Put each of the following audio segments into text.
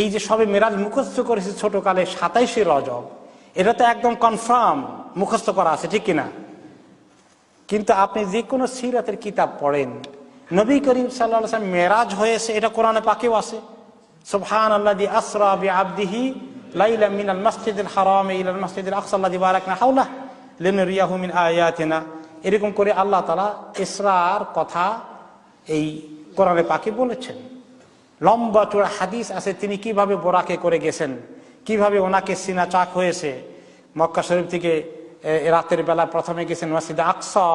এই যে সবে মেরাজ মুখস্থ করেছে ছোটকালে সাতাইশে রজব, এটা তো একদম কনফার্ম মুখস্থ করা আছে, ঠিক কিনা? কিন্তু আপনি যে কোনো সিরাতের কিতাব পড়েন, নবী করিম সাল্লা মেরাজ হয়েছে, এটা কোরআনে পাকেও আছে। সুবহান আল্লাহ দি আসরা আবদিহি হারাম এরকম করে আল্লাহ তাআলা ইসরার কথা এই কোরআনে পাকে বলেছেন। লম্বা চূড়া হাদিস আছে, তিনি কীভাবে বোরাকে করে গেছেন? কীভাবে ওনাকে সিনা চাক হয়েছে? মক্কা শরীফ থেকে রাতের বেলা প্রথমে গেছেন মসজিদে আকসা,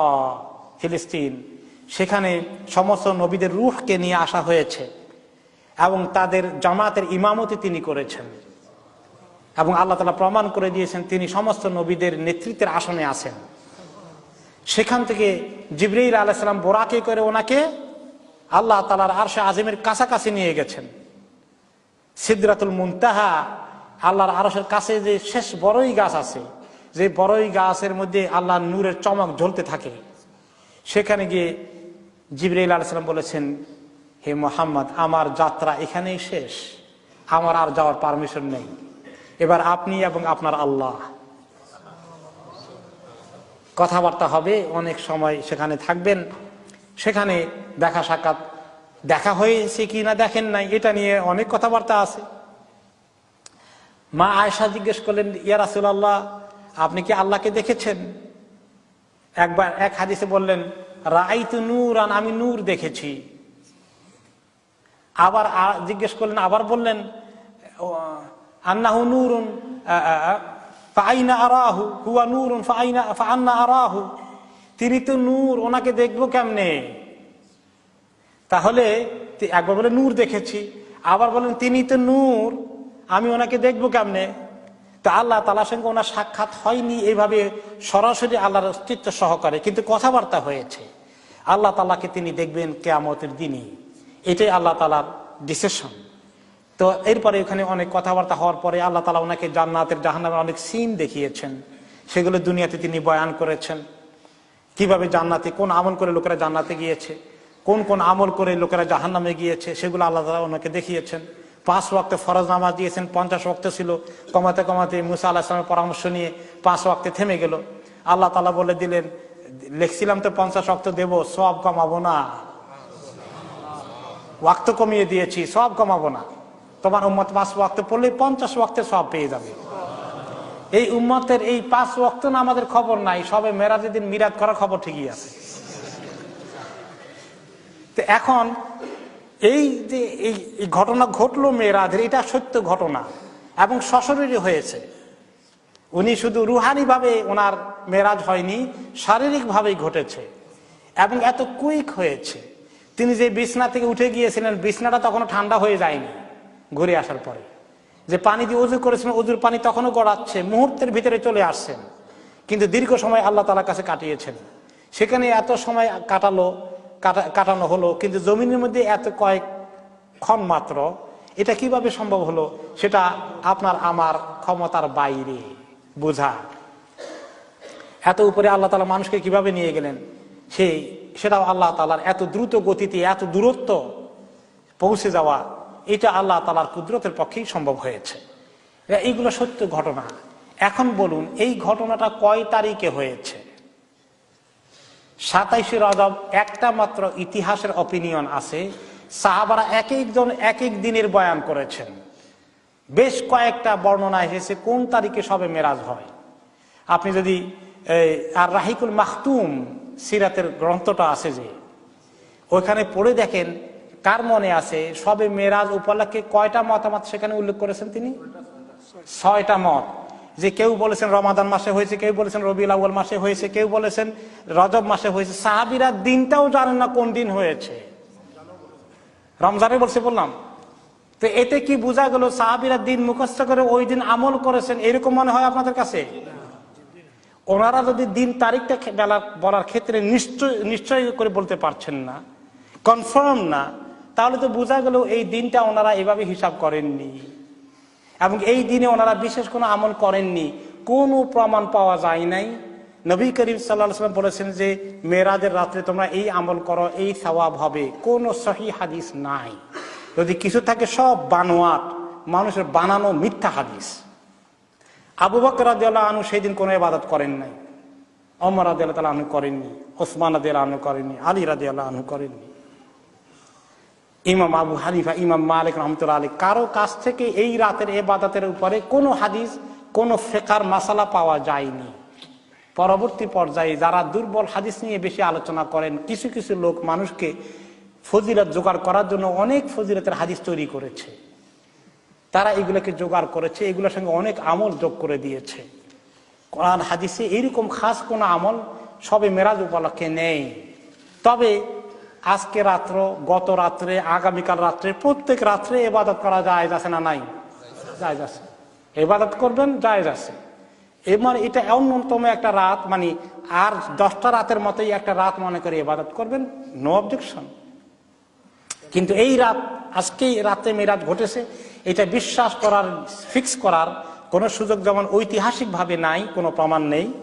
ফিলিস্তিন। সেখানে সমস্ত নবীদের রুহকে নিয়ে আসা হয়েছে এবং তাদের জামাতের ইমামতি তিনি করেছেন। এবং আল্লাহ তালা প্রমাণ করে দিয়েছেন, তিনি সমস্ত নবীদের নেতৃত্বের আসনে আছেন। সেখান থেকে জিবরাইল আলাইসালাম বোরাকে করে ওনাকে আল্লাহ তালার আরশে আজিমের কাছাকাছি নিয়ে গেছেন। সিদ্রাতুল মুনতাহা, আল্লাহর আরশের কাছে যে শেষ বড়ই গাছ আছে, যে বড়ই গাছের মধ্যে আল্লাহর নূরের চমক জ্বলতে থাকে, সেখানে গিয়ে জিবরাইল আলাইসালাম বলেছেন, হে মোহাম্মদ, আমার যাত্রা এখানেই শেষ, আমার আর যাওয়ার পারমিশন নেই। এবার আপনি এবং আপনার আল্লাহ। কথাবার্তা হবে, অনেক সময় সেখানে থাকবেন। সেখানে দেখা সাক্ষাৎ দেখা হয়েছে কি না দেখেন নাই, এটা নিয়ে অনেক কথাবার্তা আছে। মা আয়সা জিজ্ঞেস করলেন, ইয়া রাসুল আল্লাহ আপনি কি আল্লাহকে দেখেছেন? একবার এক হাদিসে বললেন রাই রাইতু নূর আন আমি নূর দেখেছি। আবার জিজ্ঞেস করলেন, আবার বললেন আন্নাহু নূরুন ফাআইনা আরাহু, হুয়া নূরুন ফাআইনা ফাআন্না আরাহু। তিনি তো নূর, ওনাকে দেখব কেমনে? তাহলে একবার বলে নূর দেখেছি, আবার বলেন তিনি তো নূর, আমি ওনাকে দেখব কেমনে? তা আল্লাহ তালার সঙ্গে ওনার সাক্ষাৎ হয়নি এইভাবে সরাসরি আল্লাহর অস্তিত্ব সহকারে, কিন্তু কথাবার্তা হয়েছে। আল্লাহ তালাকে তিনি দেখবেন কেয়ামতের দিনই। এটাই আল্লাহ তালার ডিসিশন তো এরপরে এখানে অনেক কথাবার্তা হওয়ার পরে আল্লাহ তালা ওনাকে জান্নাতের জাহান্নামের অনেক সিন দেখিয়েছেন। সেগুলো দুনিয়াতে তিনি বয়ান করেছেন। কীভাবে জান্নাতে, কোন আমল করে লোকেরা জান্নাতে গিয়েছে? কোন কোন আমল করে লোকেরা জাহান্নামে গিয়েছে? সেগুলো আল্লাহ তালা ওনাকে দেখিয়েছেন। পাঁচ ওয়াক্তে ফরজ নামাজ দিয়েছেন, পঞ্চাশ ওয়াক্ত ছিল। কমাতে কমাতে মুসা আল্লাহ ইসলামের পরামর্শ নিয়ে পাঁচ ওয়াক্তে থেমে গেল। আল্লাহ তালা বলে দিলেন, লিখছিলাম তো পঞ্চাশ ওয়াক্ত দেবো সব কমাবো না। ওয়াক্ত কমিয়ে দিয়েছি সব কমাবো না। তোমার উম্মত পাঁচ ওয়াক্তে পড়লে পঞ্চাশ ওয়াক্তে সব পেয়ে যাবে। এই উম্মতের এই পাঁচ ওয়াক্ত না আমাদের খবর নাই, সবে মেরাজের দিন মিরাজ করার খবর ঠিকই আছে। তো এখন এই যে এই ঘটনা ঘটলো মেয়েরাজের এটা সত্য ঘটনা এবং সশরীরই হয়েছে। উনি শুধু রুহানিভাবে ওনার মেরাজ হয়নি, শারীরিকভাবেই ঘটেছে এবং এত কুইক হয়েছে। তিনি যে বিছনা থেকে উঠে গিয়েছিলেন, বিছনাটা তখনও ঠান্ডা হয়ে যায়নি ঘুরে আসার পরে। যে পানি দিয়ে উজু করেছিলেন উজুর পানি তখনও গড়াচ্ছে, মুহূর্তের ভিতরে চলে আসছেন কিন্তু দীর্ঘ সময় আল্লাহ তালার কাছে কাটিয়েছেন। সেখানে এত সময় কাটালো, কাটা- কাটানো হলো, কিন্তু জমিনের মধ্যে এত কয়েক ক্ষণ মাত্র, এটা কীভাবে সম্ভব হলো, সেটা আপনার আমার ক্ষমতার বাইরে বোঝা। এত উপরে আল্লাহ তালা মানুষকে কীভাবে নিয়ে গেলেন? সেই, সেটাও আল্লাহ তালার এত দ্রুত গতিতে, এত দূরত্ব পৌঁছে যাওয়া এটা আল্লাহ তালার কুদরতের পক্ষেই সম্ভব হয়েছে। এইগুলো সত্য ঘটনা। এখন বলুন, এই ঘটনাটা কয় তারিখে হয়েছে? সাতাইশে রজব একটা মাত্র ইতিহাসের অপিনিয়ন আছে। সাহাবারা এক একজন এক এক দিনের বয়ান করেছেন। বেশ কয়েকটা বর্ণনা এসেছে, কোন তারিখে সবে মেরাজ হয়। আপনি যদি আর রাহিকুল মাহতুম সিরাতের গ্রন্থটা আছে যে, ওইখানে পড়ে দেখেন কার মনে আছে? সবে মেরাজ উপলক্ষে কয়টা মতামত সেখানে উল্লেখ করেছেন তিনি? ছয়টা মত। যে কেউ বলেছেন রমাদান মাসে হয়েছে, কেউ বলেছেন রবিউল আউ্য়াল মাসে হয়েছে, কেউ বলেছেন রজব মাসে হয়েছে। সাহাবিরা দিনটাও জানেন না কোন দিন হয়েছে। রমজানে বলছে বললাম। তো এতে কি বোঝা গেল সাহাবিরা দিন মুখস্থ করে ওই দিন আমল করেছেন? এরকম মনে হয় আপনাদের কাছে? ওনারা যদি দিন তারিখটা বলার ক্ষেত্রে নিশ্চয় নিশ্চয় করে বলতে পারছেন না কনফার্ম না তাহলে তো বোঝা গেল এই দিনটা ওনারা এভাবে হিসাব করেননি। এবং এই দিনে ওনারা বিশেষ কোনো আমল করেননি। কোনো প্রমাণ পাওয়া যায় নাই। নবী করিম সাল্লাম বলেছেন যে, মেয়েরাজের রাত্রে তোমরা এই আমল করো, এই সওয়াব হবে। কোনো সহি হাদিস নাই। যদি কিছু থাকে, সব বানোয়াট। মানুষের বানানো মিথ্যা হাদিস। আবু বকর আনু সেই দিন কোনো ইবাদত করেন নাই। অমর রাদিয়াল্লাহ তাআলা আনু করেননি। ওসমান রাদিয়াল্লাহ আনু করেননি। আলী রাদিয়াল্লাহ আনু করেননি। ইমাম আবু হানিফা, ইমাম মালিক রহমতুল্লাহ আলী কারও কাছ থেকে এই রাতের এবাদতের উপরে কোনো হাদিস, কোনো ফেকার মাসালা পাওয়া যায়নি। পরবর্তী পর্যায়ে যারা দুর্বল হাদিস নিয়ে বেশি আলোচনা করেন, কিছু কিছু লোক মানুষকে ফজিলত জোগাড় করার জন্য অনেক ফজিলতের হাদিস তৈরি করেছে। তারা এগুলোকে জোগাড় করেছে, এগুলোর সঙ্গে অনেক আমল যোগ করে দিয়েছে। কোরআন হাদিসে এইরকম খাস কোনো আমল সবে মেরাজ উপলক্ষে নেই। তবে আজকে রাত্র, গত রাত্রে, আগামীকাল রাত্রে, প্রত্যেক রাত্রে এবাদত করা যায় আছে না নাই? যায় আছে। এবাদত করবেন যায় আছে। এবার এটা অন্যতম একটা রাত মানে আর দশটা রাতের মতোই একটা রাত মনে করে এবাদত করবেন নো অবজেকশন কিন্তু এই রাত, আজকেই রাতে মেরাজ ঘটেছে, এটা বিশ্বাস করার ফিক্স করার কোনো সুযোগ যেমন ঐতিহাসিকভাবে নাই, কোনো প্রমাণ নেই।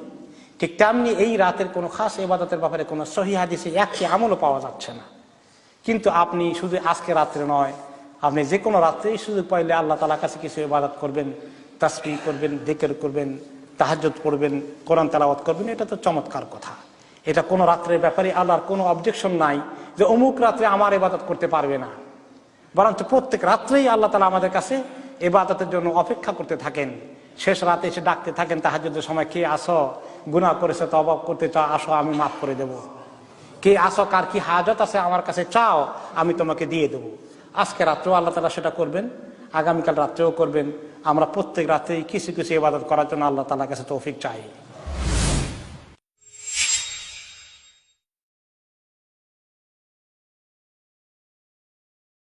ঠিক তেমনি এই রাতের কোনো খাস এবাদতের ব্যাপারে কোনো সহি হাদিসে একটি আমলও পাওয়া যাচ্ছে না। কিন্তু আপনি শুধু আজকে রাত্রে নয়, আপনি যে কোনো রাত্রেই সুযোগ পাইলে আল্লাহ তালার কাছে কিছু ইবাদত করবেন তাসবি করবেন দিকের করবেন তাহাজ্জত পড়বেন, কোরআন তেলাওয়াত করবেন, এটা তো চমৎকার কথা। এটা কোনো রাত্রের ব্যাপারে আল্লাহর কোনো অবজেকশন নাই যে অমুক রাত্রে আমার ইবাদত করতে পারবে না। বরঞ্চ প্রত্যেক রাত্রেই আল্লাহ তালা আমাদের কাছে এবাদতের জন্য অপেক্ষা করতে থাকেন। শেষ রাতে এসে ডাকতে থাকেন তাহাজুদের সময়, কে আসো গুনাহ করেছে তো অভাব করতে চাও, আসো, আমি মাফ করে দেব। কে আসো কার কি হাজত আছে? আমার কাছে চাও, আমি তোমাকে দিয়ে দেব। আজকে রাত্রেও আল্লাহ তালা সেটা করবেন, আগামীকাল রাত্রেও করবেন। আমরা প্রত্যেক রাত্রেই কিছু কিছু ইবাদত করার জন্য আল্লাহ তালার কাছে তৌফিক চাই।